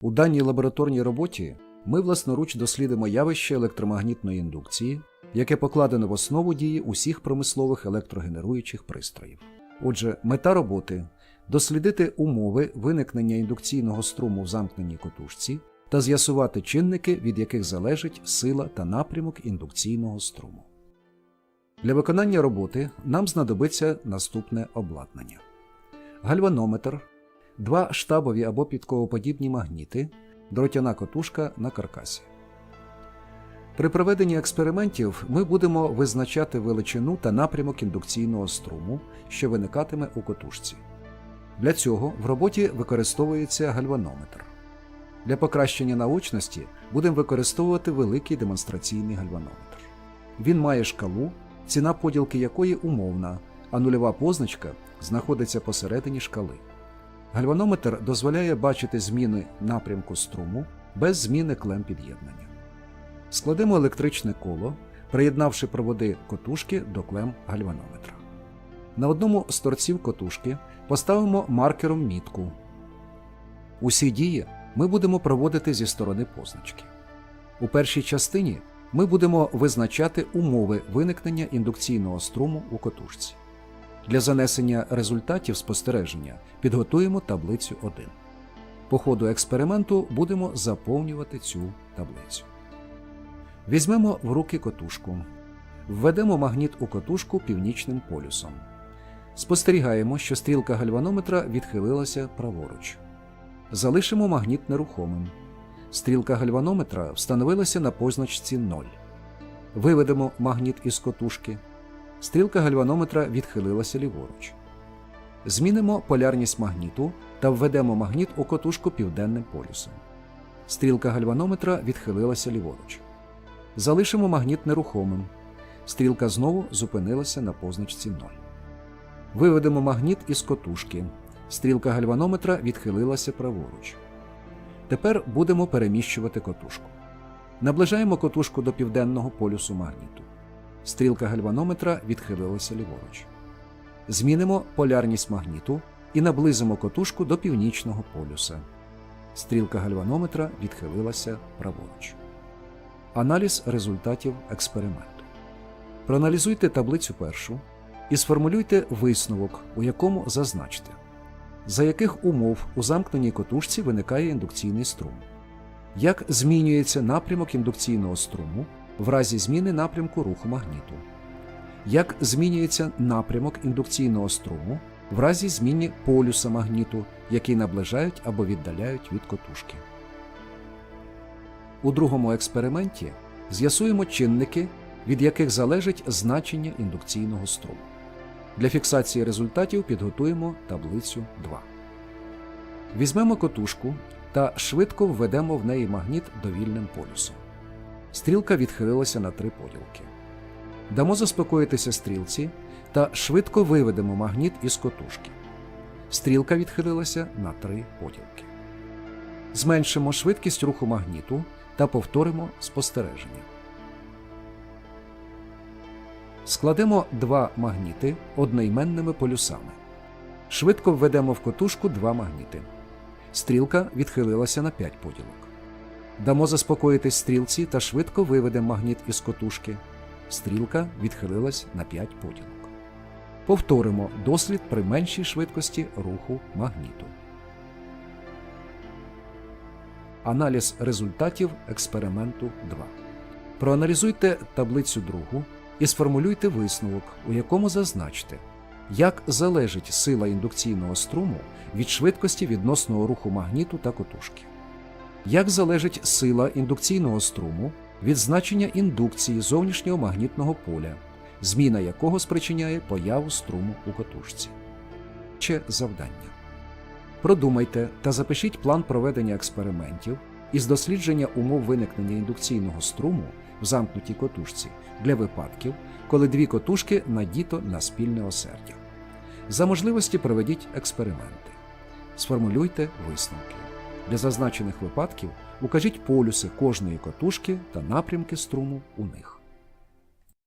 У даній лабораторній роботі ми власноруч дослідимо явище електромагнітної індукції, яке покладено в основу дії усіх промислових електрогенеруючих пристроїв. Отже, мета роботи дослідити умови виникнення індукційного струму в замкненій котушці та з'ясувати чинники, від яких залежить сила та напрямок індукційного струму. Для виконання роботи нам знадобиться наступне обладнання: гальванометр, два штабові або підковоподібні магніти, дротяна котушка на каркасі. При проведенні експериментів ми будемо визначати величину та напрямок індукційного струму, що виникатиме у котушці. Для цього в роботі використовується гальванометр. Для покращення наочності будемо використовувати великий демонстраційний гальванометр. Він має шкалу, ціна поділки якої умовна, а нульова позначка знаходиться посередині шкали. Гальванометр дозволяє бачити зміни напрямку струму без зміни клем під'єднання. Складемо електричне коло, приєднавши проводи котушки до клем гальванометра. На одному з торців котушки поставимо маркером мітку. Усі дії ми будемо проводити зі сторони позначки. У першій частині ми будемо визначати умови виникнення індукційного струму у котушці. Для занесення результатів спостереження підготуємо таблицю 1. По ходу експерименту будемо заповнювати цю таблицю. Візьмемо в руки котушку. Введемо магніт у котушку північним полюсом. Спостерігаємо, що стрілка гальванометра відхилилася праворуч. Залишимо магніт нерухомим. Стрілка гальванометра встановилася на позначці 0. Виведемо магніт із котушки. Стрілка гальванометра відхилилася ліворуч. Змінимо полярність магніту та введемо магніт у котушку південним полюсом. Стрілка гальванометра відхилилася ліворуч. Залишимо магніт нерухомим. Стрілка знову зупинилася на позначці 0. Виведемо магніт із котушки. Стрілка гальванометра відхилилася праворуч. Тепер будемо переміщувати котушку. Наближаємо котушку до південного полюсу магніту. Стрілка гальванометра відхилилася ліворуч. Змінимо полярність магніту і наблизимо котушку до північного полюса. Стрілка гальванометра відхилилася праворуч. Аналіз результатів експерименту. Проаналізуйте таблицю першу і сформулюйте висновок, у якому зазначте, за яких умов у замкненій котушці виникає індукційний струм, як змінюється напрямок індукційного струму в разі зміни напрямку руху магніту, як змінюється напрямок індукційного струму в разі зміни полюса магніту, який наближають або віддаляють від котушки. У другому експерименті з'ясуємо чинники, від яких залежить значення індукційного струму. Для фіксації результатів підготуємо таблицю 2. Візьмемо котушку та швидко введемо в неї магніт довільним полюсом. Стрілка відхилилася на три поділки. Дамо заспокоїтися стрілці та швидко виведемо магніт із котушки. Стрілка відхилилася на три поділки. Зменшимо швидкість руху магніту та повторимо спостереження. Складемо два магніти одноіменними полюсами. Швидко введемо в котушку два магніти. Стрілка відхилилася на 5 поділок. Дамо заспокоїтись стрілці та швидко виведемо магніт із котушки. Стрілка відхилилась на 5 поділок. Повторимо дослід при меншій швидкості руху магніту. Аналіз результатів експерименту 2. Проаналізуйте таблицю другу і сформулюйте висновок, у якому зазначте, як залежить сила індукційного струму від швидкості відносного руху магніту та котушки. Як залежить сила індукційного струму від значення індукції зовнішнього магнітного поля, зміна якого спричиняє появу струму у котушці. Чи завдання. Продумайте та запишіть план проведення експериментів із дослідження умов виникнення індукційного струму в замкнутій котушці для випадків, коли дві котушки надіто на спільне осердя. За можливості проведіть експерименти. Сформулюйте висновки. Для зазначених випадків укажіть полюси кожної катушки та напрямки струму у них.